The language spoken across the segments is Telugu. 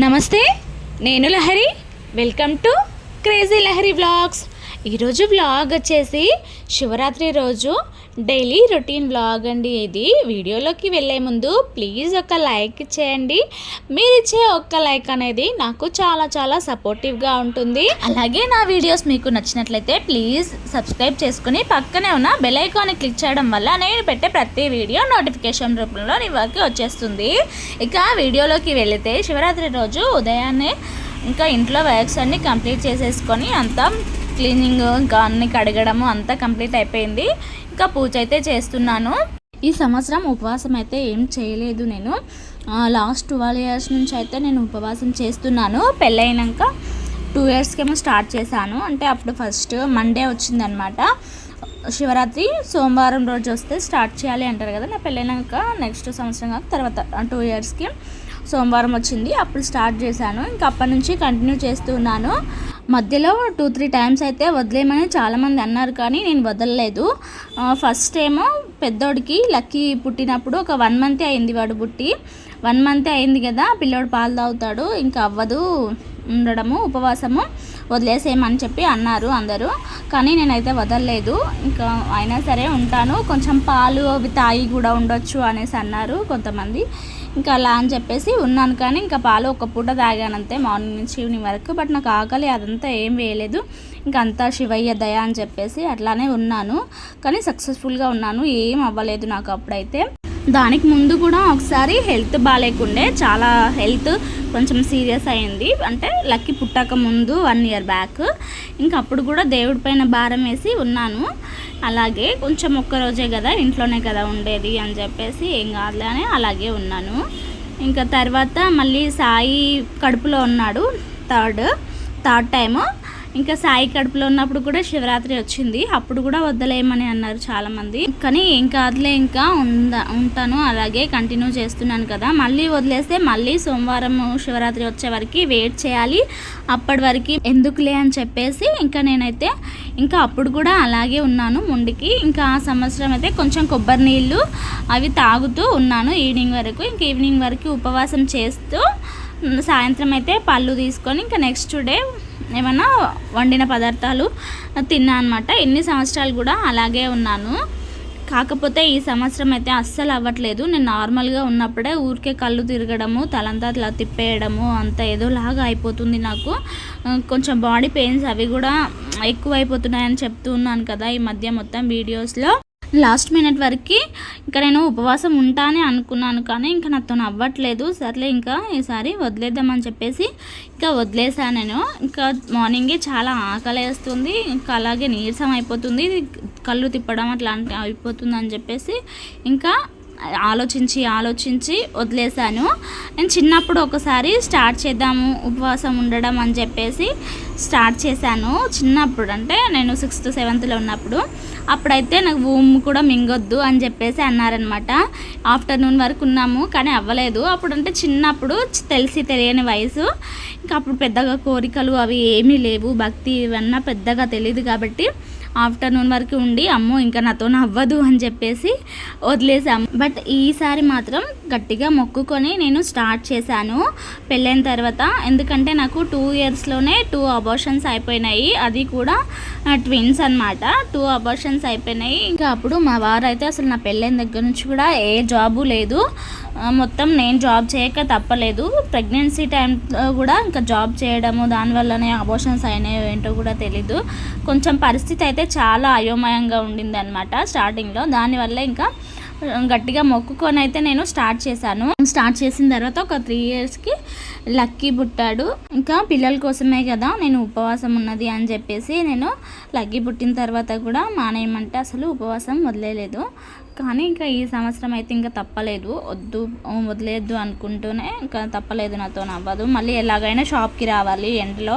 నమస్తే నేను Lahari. Welcome to crazy Lahari blogs ఈరోజు వ్లాగ్ వచ్చేసి శివరాత్రి రోజు డైలీ రొటీన్ వ్లాగ్ అండి ఇది. వీడియోలోకి వెళ్ళే ముందు ప్లీజ్ ఒక లైక్ చేయండి. మీరు ఇచ్చే ఒక్క లైక్ అనేది నాకు చాలా చాలా సపోర్టివ్గా ఉంటుంది. అలాగే నా వీడియోస్ మీకు నచ్చినట్లయితే ప్లీజ్ సబ్స్క్రైబ్ చేసుకుని పక్కనే ఉన్న బెల్ ఐకాన్ని క్లిక్ చేయడం వల్ల నేను పెట్టే ప్రతి వీడియో నోటిఫికేషన్ రూపంలో నీ వచ్చేస్తుంది. ఇక వీడియోలోకి వెళితే శివరాత్రి రోజు ఉదయాన్నే ఇంకా ఇంట్లో వర్క్స్ అన్నీ కంప్లీట్ చేసేసుకొని అంతా క్లీనింగ్ ఇంకా అన్ని కడగడము అంతా కంప్లీట్ అయిపోయింది. ఇంకా పూజ అయితే చేస్తున్నాను. ఈ సంవత్సరం ఉపవాసం అయితే ఏం చేయలేదు నేను. లాస్ట్ ట్వెల్వ్ ఇయర్స్ నుంచి అయితే నేను ఉపవాసం చేస్తున్నాను. పెళ్ళైనాక టూ ఇయర్స్కేమో స్టార్ట్ చేశాను. అంటే అప్పుడు ఫస్ట్ మండే వచ్చిందనమాట శివరాత్రి సోమవారం రోజు వస్తే స్టార్ట్ చేయాలి అంటారు కదా నా పెళ్ళైనాక నెక్స్ట్ సంవత్సరం కాక తర్వాత టూ ఇయర్స్కి సోమవారం వచ్చింది. అప్పుడు స్టార్ట్ చేశాను. ఇంకా అప్పటి నుంచి కంటిన్యూ చేస్తున్నాను మధ్యలో టూ త్రీ టైమ్స్ అయితే వదిలేయమని చాలామంది అన్నారు కానీ నేను వదలలేదు. ఫస్ట్ ఏమో పెద్దోడికి లక్కీ పుట్టినప్పుడు ఒక వన్ మంత్ అయింది వాడు పుట్టి. వన్ మంత్ అయింది కదా పిల్లోడు పాలు తాగుతాడు ఇంకా అవ్వదు ఉండడము ఉపవాసము వదిలేసేయమని చెప్పి అన్నారు అందరూ. కానీ నేనైతే వదలలేదు. ఇంకా అయినా సరే ఉంటాను. కొంచెం పాలు అవి తాగి కూడా ఉండొచ్చు అనేసి అన్నారు కొంతమంది. ఇంకా అలా అని చెప్పేసి ఉన్నాను కానీ ఇంకా పాలు ఒక పూట తాగానంతే మార్నింగ్ నుంచి ఈవినింగ్ వరకు. బట్ నాకు ఆకలి అదంతా ఏం వేయలేదు. ఇంకా అంతా శివయ్య దయ అని చెప్పేసి అట్లానే ఉన్నాను. కానీ సక్సెస్ఫుల్గా ఉన్నాను. ఏం అవ్వలేదు నాకు అప్పుడైతే. దానికి ముందు కూడా ఒకసారి హెల్త్ బాగాలేకుండే చాలా హెల్త్ కొంచెం సీరియస్ అయింది. అంటే లక్కీ పుట్టాక ముందు వన్ ఇయర్ బ్యాక్. ఇంకా అప్పుడు కూడా దేవుడి పైన భారం వేసి ఉన్నాను. అలాగే కొంచెం ఒక్కరోజే కదా ఇంట్లోనే కదా ఉండేది అని చెప్పేసి ఏం కాదులే అని అలాగే ఉన్నాను. ఇంకా తర్వాత మళ్ళీ సాయి కడుపులో ఉన్నాడు థర్డ్ థర్డ్ టైము. ఇంకా సాయి కడుపులో ఉన్నప్పుడు కూడా శివరాత్రి వచ్చింది. అప్పుడు కూడా వద్దలేమని అన్నారు చాలామంది. కానీ ఇంకా అదిలే ఇంకా ఉందా ఉంటాను. అలాగే కంటిన్యూ చేస్తున్నాను కదా. మళ్ళీ వదిలేస్తే మళ్ళీ సోమవారం శివరాత్రి వచ్చే వరకు వెయిట్ చేయాలి. అప్పటి వరకు ఎందుకులే అని చెప్పేసి ఇంకా నేనైతే ఇంకా అప్పుడు కూడా అలాగే ఉన్నాను ముండికి ఇంకా ఆ సంవత్సరం అయితే కొంచెం కొబ్బరి నీళ్ళు అవి తాగుతూ ఉన్నాను ఈవినింగ్ వరకు. ఇంక ఈవినింగ్ వరకు ఉపవాసం చేస్తూ సాయంత్రం అయితే పళ్ళు తీసుకొని ఇంకా నెక్స్ట్ డే ఏమన్నా వండిన పదార్థాలు తిన్నా అనమాట ఎన్ని సంవత్సరాలు కూడా అలాగే ఉన్నాను. కాకపోతే ఈ సంవత్సరం అయితే అస్సలు అవ్వట్లేదు. నేను నార్మల్గా ఉన్నప్పుడే ఊరికే కళ్ళు తిరగడము తలంతా అట్లా తిప్పేయడము అంత ఏదోలాగా అయిపోతుంది నాకు. కొంచెం బాడీ పెయిన్స్ అవి కూడా ఎక్కువ అయిపోతున్నాయని చెప్తూ ఉన్నాను కదా ఈ మధ్య మొత్తం వీడియోస్లో. లాస్ట్ మినిట్ వరకు ఇంకా నేను ఉపవాసం ఉంటానే అనుకున్నాను కానీ ఇంకా నాతో అవ్వట్లేదు సర్లే ఇంకా ఈసారి వదిలేద్దామని చెప్పేసి ఇంకా వదిలేసాను నేను. ఇంకా మార్నింగే చాలా ఆకలి వేస్తుంది. ఇంకా అలాగే నీరసం అయిపోతుంది. కళ్ళు తిప్పడం అట్లాంటి అయిపోతుంది అని చెప్పేసి ఇంకా ఆలోచించి ఆలోచించి వదిలేశాను. నేను చిన్నప్పుడు ఒకసారి స్టార్ట్ చేద్దాము ఉపవాసం ఉండడం అని చెప్పేసి స్టార్ట్ చేశాను. చిన్నప్పుడు అంటే నేను సిక్స్త్ సెవెంత్లో ఉన్నప్పుడు. అప్పుడైతే నాకు ఊమ్ కూడా మింగొద్దు అని చెప్పేసి అన్నారనమాట ఆఫ్టర్నూన్ వరకు ఉన్నాము కానీ అవ్వలేదు. అప్పుడు అంటే చిన్నప్పుడు తెలిసి తెలియని వయసు. ఇంకా అప్పుడు పెద్దగా కోరికలు అవి ఏమీ లేవు. భక్తి ఇవన్నా పెద్దగా తెలియదు కాబట్టి ఆఫ్టర్నూన్ వరకు ఉండి అమ్మో ఇంకా నాతో అవ్వదు అని చెప్పేసి వదిలేసాము బట్ ఈసారి మాత్రం గట్టిగా మొక్కుకొని నేను స్టార్ట్ చేశాను పెళ్ళైన తర్వాత. ఎందుకంటే నాకు టూ ఇయర్స్లోనే టూ అబార్షన్స్ అయిపోయినాయి. అది కూడా ట్విన్స్ అనమాట టూ అబార్షన్స్ అయిపోయినాయి. ఇంకా అప్పుడు మా వారు అయితే అసలు నా పెళ్ళైన దగ్గర నుంచి కూడా ఏ జాబు లేదు. మొత్తం నేను జాబ్ చేయక తప్పలేదు. ప్రెగ్నెన్సీ టైంలో కూడా ఇంకా జాబ్ చేయడము దానివల్లనే అబోషన్స్ అయినాయో ఏంటో కూడా తెలీదు. కొంచెం పరిస్థితి అయితే చాలా అయోమయంగా ఉండింది అనమాట స్టార్టింగ్లో దానివల్ల ఇంకా గట్టిగా మొక్కుకొని అయితే నేను స్టార్ట్ చేశాను. స్టార్ట్ చేసిన తర్వాత ఒక త్రీ ఇయర్స్కి లక్కీ పుట్టాడు. ఇంకా పిల్లల కోసమే కదా నేను ఉపవాసం ఉన్నది అని చెప్పేసి నేను లక్కీ పుట్టిన తర్వాత కూడా మానేయమంటే అసలు ఉపవాసం వదిలేదు కానీ ఇంకా ఈ సంవత్సరం అయితే ఇంకా తప్పలేదు. వద్దు వదిలేద్దు అనుకుంటూనే ఇంకా తప్పలేదు నాతో అవ్వదు మళ్ళీ ఎలాగైనా షాప్కి రావాలి ఎండలో.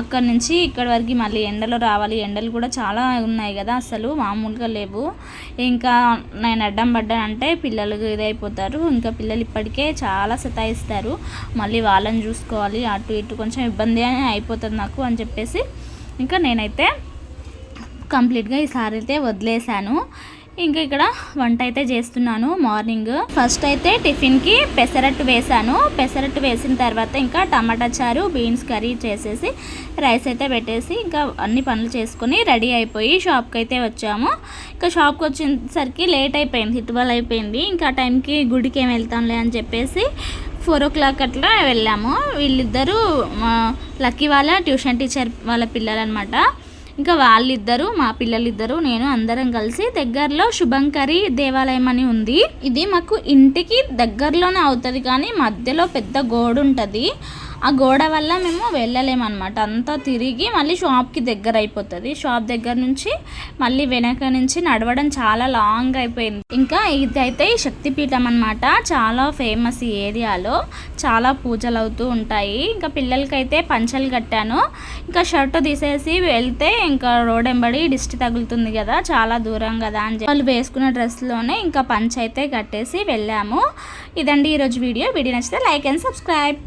అక్కడి నుంచి ఇక్కడి వరకు మళ్ళీ ఎండలో రావాలి. ఎండలు కూడా చాలా ఉన్నాయి కదా అసలు మామూలుగా లేవు. ఇంకా నేను అడ్డం పడ్డానంటే పిల్లలు ఇదైపోతారు. ఇంకా పిల్లలు ఇప్పటికే చాలా సతాయిస్తారు. మళ్ళీ వాళ్ళని చూసుకోవాలి. అటు ఇటు కొంచెం ఇబ్బంది అయిపోతుంది నాకు అని చెప్పేసి. ఇంకా నేనైతే కంప్లీట్గా ఈసారి అయితే వదిలేశాను. ఇంకా ఇక్కడ వంట అయితే చేస్తున్నాను మార్నింగ్. ఫస్ట్ అయితే టిఫిన్కి పెసరట్టు వేసాను. పెసరట్టు వేసిన తర్వాత ఇంకా టమాటా చారు బీన్స్ కర్రీ చేసేసి రైస్ అయితే పెట్టేసి ఇంకా అన్ని పనులు చేసుకొని రెడీ అయిపోయి షాప్కి అయితే వచ్చాము. ఇంకా షాప్కి వచ్చేసరికి లేట్ అయిపోయింది ట్వెల్వ్ అయిపోయింది. ఇంకా ఆ టైంకి గుడికి ఏం వెళ్తాంలే అని చెప్పేసి ఫోర్ ఓ క్లాక్ అట్లా వెళ్ళాము. వీళ్ళిద్దరూ లక్కీ వాళ్ళ ట్యూషన్ టీచర్ వాళ్ళ పిల్లలు అనమాట ఇంకా వాళ్ళిద్దరు మా పిల్లలిద్దరు నేను అందరం కలిసి దగ్గరలో శుభంకరి దేవాలయం అని ఉంది. ఇది మాకు ఇంటికి దగ్గరలోనే అవుతుంది కానీ మధ్యలో పెద్ద గోడ ఉంటుంది ఆ గోడ వల్ల మేము వెళ్ళలేమన్నమాట. అంతా తిరిగి మళ్ళీ షాప్కి దగ్గర అయిపోతుంది. షాప్ దగ్గర నుంచి మళ్ళీ వెనక నుంచి నడవడం చాలా లాంగ్ అయిపోయింది. ఇంకా ఇదైతే శక్తిపీఠం అనమాట చాలా ఫేమస్ ఈ ఏరియాలో. చాలా పూజలు అవుతూ ఉంటాయి. ఇంకా పిల్లలకైతే పంచలు కట్టాను. ఇంకా షర్ట్ తీసేసి వెళ్తే ఇంకా రోడ్ ఎంబడి దిష్టి తగులుతుంది కదా చాలా దూరం కదా అని చెప్పి వాళ్ళు వేసుకున్న డ్రెస్లోనే ఇంకా పంచ అయితే కట్టేసి వెళ్ళాము. ఇదండి ఈరోజు వీడియో. వీడియో నచ్చితే లైక్ అండ్ సబ్స్క్రైబ్.